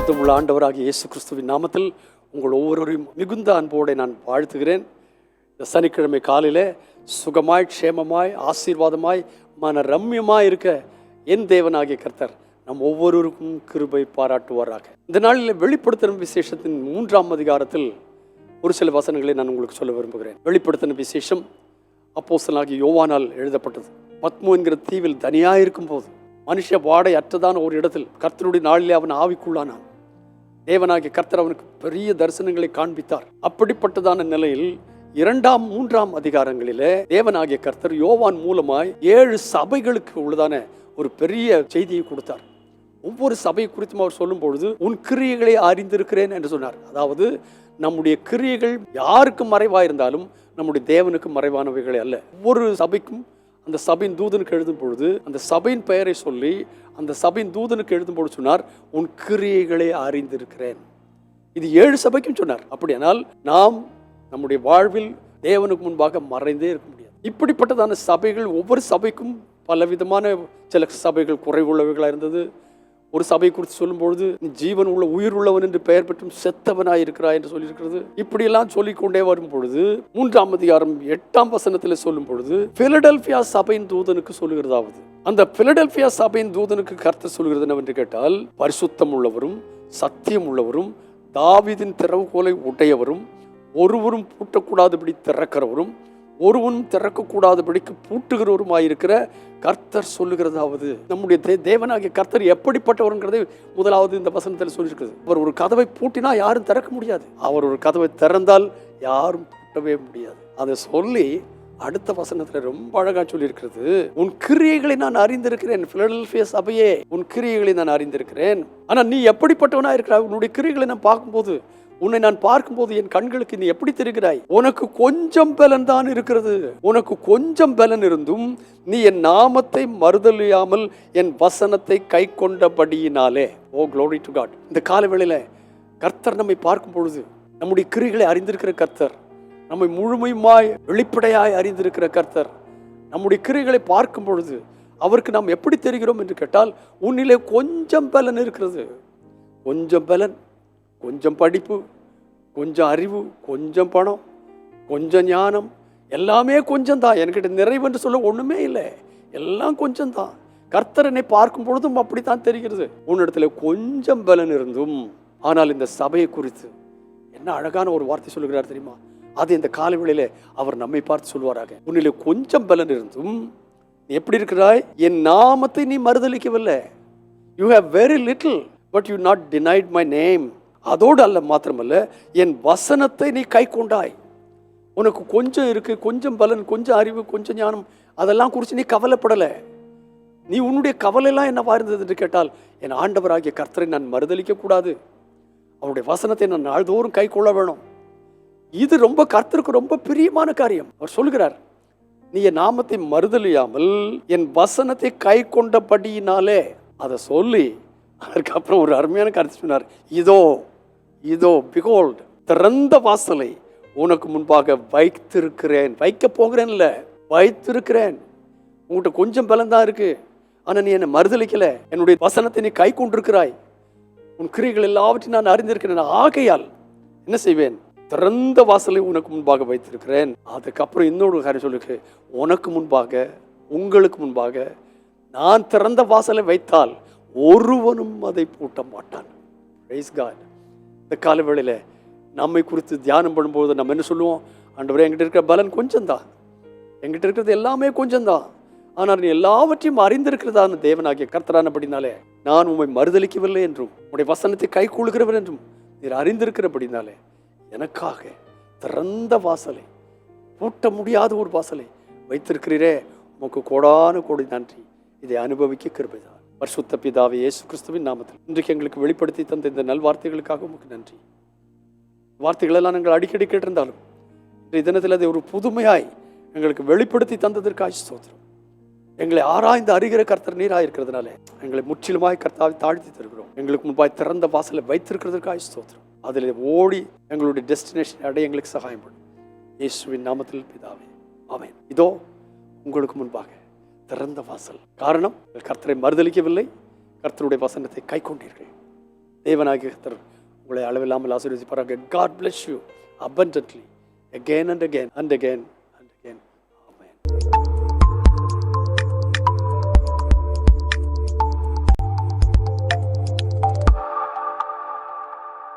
கிறிஸ்து உள்ள ஆண்டவராக இயேசு கிறிஸ்துவின் நாமத்தில் உங்கள் ஒவ்வொருவரையும் மிகுந்த அன்போடு நான் வாழ்த்துகிறேன். இந்த சனிக்கிழமை காலையில் சுகமாய் க்ஷேமமாய் ஆசீர்வாதமாய் மன ரம்யமாய் இருக்க என் தேவனாகிய கர்த்தர் நம் ஒவ்வொருவருக்கும் கிருபை பாராட்டுவாராக. இந்த நாளில் வெளிப்படுத்தின விசேஷத்தின் மூன்றாம் அதிகாரத்தில் ஒரு சில வசனங்களை நான் உங்களுக்கு சொல்ல விரும்புகிறேன். வெளிப்படுத்தின விசேஷம் அப்போசனாகி யோவானால் எழுதப்பட்டது. பத்மு என்கிற தீவில் தனியாக இருக்கும் போது மனுஷ வாடை அற்றதான ஒரு இடத்தில் கர்த்தனுடைய நாளிலே அவன் ஆவிக்குள்ளானான். தேவனாகிய கர்த்தர் அவனுக்கு பெரிய தரிசனங்களை காண்பித்தார். அப்படிப்பட்டதான நிலையில் இரண்டாம் மூன்றாம் அதிகாரங்களிலே தேவனாகிய கர்த்தர் யோவான் மூலமாய் ஏழு சபைகளுக்கு உள்ளதான ஒரு பெரிய செய்தியை கொடுத்தார். ஒவ்வொரு சபை குறித்தும் அவர் சொல்லும் பொழுது உன் கிரியைகளை அறிந்திருக்கிறேன் என்று சொன்னார். அதாவது நம்முடைய கிரியைகள் யாருக்கு மறைவாக இருந்தாலும் நம்முடைய தேவனுக்கு மறைவானவைகளே அல்ல. ஒவ்வொரு சபைக்கும் அந்த சபையின் தூதனுக்கு எழுதும் பொழுது அந்த சபையின் பெயரை சொல்லி அந்த சபையின் தூதனுக்கு எழுதும் பொழுது சொன்னார் உன் கிரியைகளை அறிந்திருக்கிறேன். இது ஏழு சபைக்கும் சொன்னார். அப்படியானால் நாம் நம்முடைய வாழ்வில் தேவனுக்கு முன்பாக மறைந்தே இருக்க முடியாது. இப்படிப்பட்டதான சபைகள் ஒவ்வொரு சபைக்கும் பலவிதமான சில சபைகள் குறைவுள்ளவைகளாக இருந்தது. ஒரு சபை குறித்து சொல்லும்பொழுது பொழுது ஜீவன் உள்ள உயிர் உள்ளவன் என்று பெயர் பெற்றும் செத்தவனாய் இருக்கிறாய் என்று சொல்லியிருக்கிறது. இப்படியெல்லாம் சொல்லிக்கொண்டே வரும் பொழுது மூன்றாம் அதிகாரம் எட்டாம் வசனத்தில் சொல்லும் பொழுது பிலடெல்பியா சபையின் தூதனுக்கு சொல்லுகிறதாவது? அந்த பிலடெல்பியா சபையின் தூதனுக்கு கருத்து சொல்கிறது என்னவென்று கேட்டால் பரிசுத்தம் உள்ளவரும் சத்தியம் உள்ளவரும் தாவிதின் திறவுகோலை உடையவரும் ஒருவரும் பூட்டக்கூடாதபடி திறக்கிறவரும் ஒருவனும் திறக்கக்கூடாதபடிக்கு பூட்டுகிறவருமாயிருக்கிற கர்த்தர் சொல்லுகிறதாவது. நம்முடைய தே தேவனாகிய கர்த்தர் எப்படிப்பட்டவருங்கிறதை முதலாவது இந்த வசனத்தில் சொல்லியிருக்கிறது. அவர் ஒரு கதவை பூட்டினா யாரும் திறக்க முடியாது. அவர் ஒரு கதவை திறந்தால் யாரும் பூட்டவே முடியாது. அதை சொல்லி அடுத்த வசனத்துல ரொம்ப அழகா சொல்லியிருக்கிறது. உன் கிரியைகளை நான் அறிந்திருக்கிறேன் பிலடெல்பியா சபையே. உன் கிரியைகளை நான் அறிந்திருக்கிறேன். ஆனா நீ எப்படிப்பட்டவனா இருக்கிற உன்னுடைய கிரியைகளை நான் பார்க்கும்போது உன்னை நான் பார்க்கும்போது என் கண்களுக்கு நீ எப்படி தெரிகிறாய்? உனக்கு கொஞ்சம் பலன் தான் இருக்கிறது. உனக்கு கொஞ்சம் பலன் இருந்தும் நீ என் நாமத்தை மறுதலியாமல் என் வசனத்தை கை கொண்டபடியினாலே. ஓ க்ளோரி டு காட் இந்த காலவேளையில கர்த்தர் நம்மை பார்க்கும் பொழுது நம்முடைய கிரிகளை அறிந்திருக்கிற கர்த்தர் நம்மை முழுமையுமாய் வெளிப்படையாய் அறிந்திருக்கிற கர்த்தர் நம்முடைய கிரிகளை பார்க்கும் பொழுது அவருக்கு நாம் எப்படி தெரிகிறோம் என்று கேட்டால் உன்னிலே கொஞ்சம் பலன் இருக்கிறது. கொஞ்சம் பலன். கொஞ்சம் படிப்பு கொஞ்சம் அறிவு கொஞ்சம் பணம் கொஞ்சம் ஞானம் எல்லாமே கொஞ்சம் தான் என்கிட்ட நிறைவுன்னு சொல்ல ஒன்றுமே இல்லை. எல்லாம் கொஞ்சம் தான் கர்த்தரனை பார்க்கும் பொழுதும் அப்படித்தான் தெரிகிறது. உன்னிடத்துல கொஞ்சம் பலன் இருந்தும் ஆனால் இந்த சபையை குறித்து என்ன அழகான ஒரு வார்த்தை சொல்லுகிறார் தெரியுமா? அது இந்த காலவெளியில அவர் நம்மை பார்த்து சொல்வாராக. உன்னிலே கொஞ்சம் பலன் இருந்தும் எப்படி இருக்கிறாய்? என் நாமத்தை நீ மறுதளிக்கவில்லை you have very little but you not denied my name அதோடு அல்ல மாத்திரமல்ல என் வசனத்தை நீ கை கொண்டாய் உனக்கு கொஞ்சம் இருக்கு கொஞ்சம் பலன் கொஞ்சம் அறிவு கொஞ்சம் ஞானம் அதெல்லாம் குறித்து நீ கவலைப்படலை. நீ உன்னுடைய கவலைலாம் என்னவா இருந்தது என்று கேட்டால் என் ஆண்டவராகிய கர்த்தரை நான் மறுதளிக்க கூடாது அவருடைய வசனத்தை நான் நாள்தோறும் கை கொள்ள வேணும். இது ரொம்ப கர்த்தருக்கு ரொம்ப பிரியமான காரியம். அவர் சொல்கிறார் நீ என் நாமத்தை மறுதலியாமல் என் வசனத்தை கை கொண்டபடியினாலே அதை சொல்லி அதுக்கப்புறம் ஒரு அருமையான கருத்து சொன்னார். இதோ இதோ பிகோல்ட் திறந்த வாசலை உனக்கு முன்பாக வைத்திருக்கிறேன். வைக்க போகிறேன்ல வைத்திருக்கிறேன். உங்கள்கிட்ட கொஞ்சம் பலந்தான் இருக்கு. ஆனால் நீ என்னை மறுதளிக்கல என்னுடைய வசனத்தை நீ கை கொண்டிருக்கிறாய். உன் கிரிகள் எல்லாவற்றையும் நான் அறிந்திருக்கிறேன். ஆகையால் என்ன செய்வேன்? திறந்த வாசலை உனக்கு முன்பாக வைத்திருக்கிறேன். அதுக்கப்புறம் இன்னொரு காரியம் சொல்லுக்கு உனக்கு முன்பாக உங்களுக்கு முன்பாக நான் திறந்த வாசலை வைத்தால் ஒருவனும் அதை பூட்ட மாட்டான் ரைஸ் காட் இந்த காலவேளையில் நம்மை குறித்து தியானம் பண்ணும்போது நம்ம என்ன சொல்லுவோம்? ஆண்டவரே என்கிட்ட இருக்கிற பலன் கொஞ்சம்தான். எங்கிட்ட என்கிட்ட இருக்கிறது எல்லாமே கொஞ்சம்தான். ஆனால் நீ எல்லாவற்றையும் அறிந்திருக்கிறதான தேவனாகிய கர்த்தரானபடினாலே நான் உண்மை மறுதளிக்கவில்லை என்றும் உடைய வசனத்தை கை கொள்கிறவர் என்றும் நீர் அறிந்திருக்கிறபடினாலே எனக்காக திறந்த வாசலை பூட்ட முடியாத ஒரு வாசலை வைத்திருக்கிறீரே. உமக்கு கோடான கோடி நன்றி. இதை அனுபவிக்க கிருபைதான் பரிசுத்த பிதாவே இயேசு கிறிஸ்துவின் நாமத்தில் இன்றைக்கு எங்களுக்கு வெளிப்படுத்தி தந்த இந்த நல்வார்த்தைகளுக்காக உங்களுக்கு நன்றி. வார்த்தைகளெல்லாம் நாங்கள் அடிக்கடி கேட்டிருந்தாலும் இன்றைய தினத்தில் அதை ஒரு புதுமையாய் எங்களுக்கு வெளிப்படுத்தி தந்ததற்காக ஸ்தோத்திரம். எங்களை ஆராய்ந்து அறிகிற கர்த்தர் நீராக இருக்கிறதுனால எங்களை முற்றிலுமாய் கர்த்தாவை தாழ்த்தி தருகிறோம். எங்களுக்கு முன்பாய் திறந்த வாசலை வைத்திருக்கிறதுக்காக ஸ்தோத்திரம். அதில் ஓடி எங்களுடைய டெஸ்டினேஷன் அடைய எங்களுக்கு சகாயம் பண்ணும். இயேசுவின் நாமத்தில் பிதாவே. ஆமென். இதோ உங்களுக்கு முன்பாக திறந்த வாசல். காரணம் கர்த்தரை மறுதளிக்கவில்லை கர்த்தருடைய வசனத்தை கை கொண்டீர்கள். தேவனாகிய கர்த்தர் உங்களை அளவில்லாமல் ஆசீர்வதிப்பாராக. God bless you abundantly again and again and again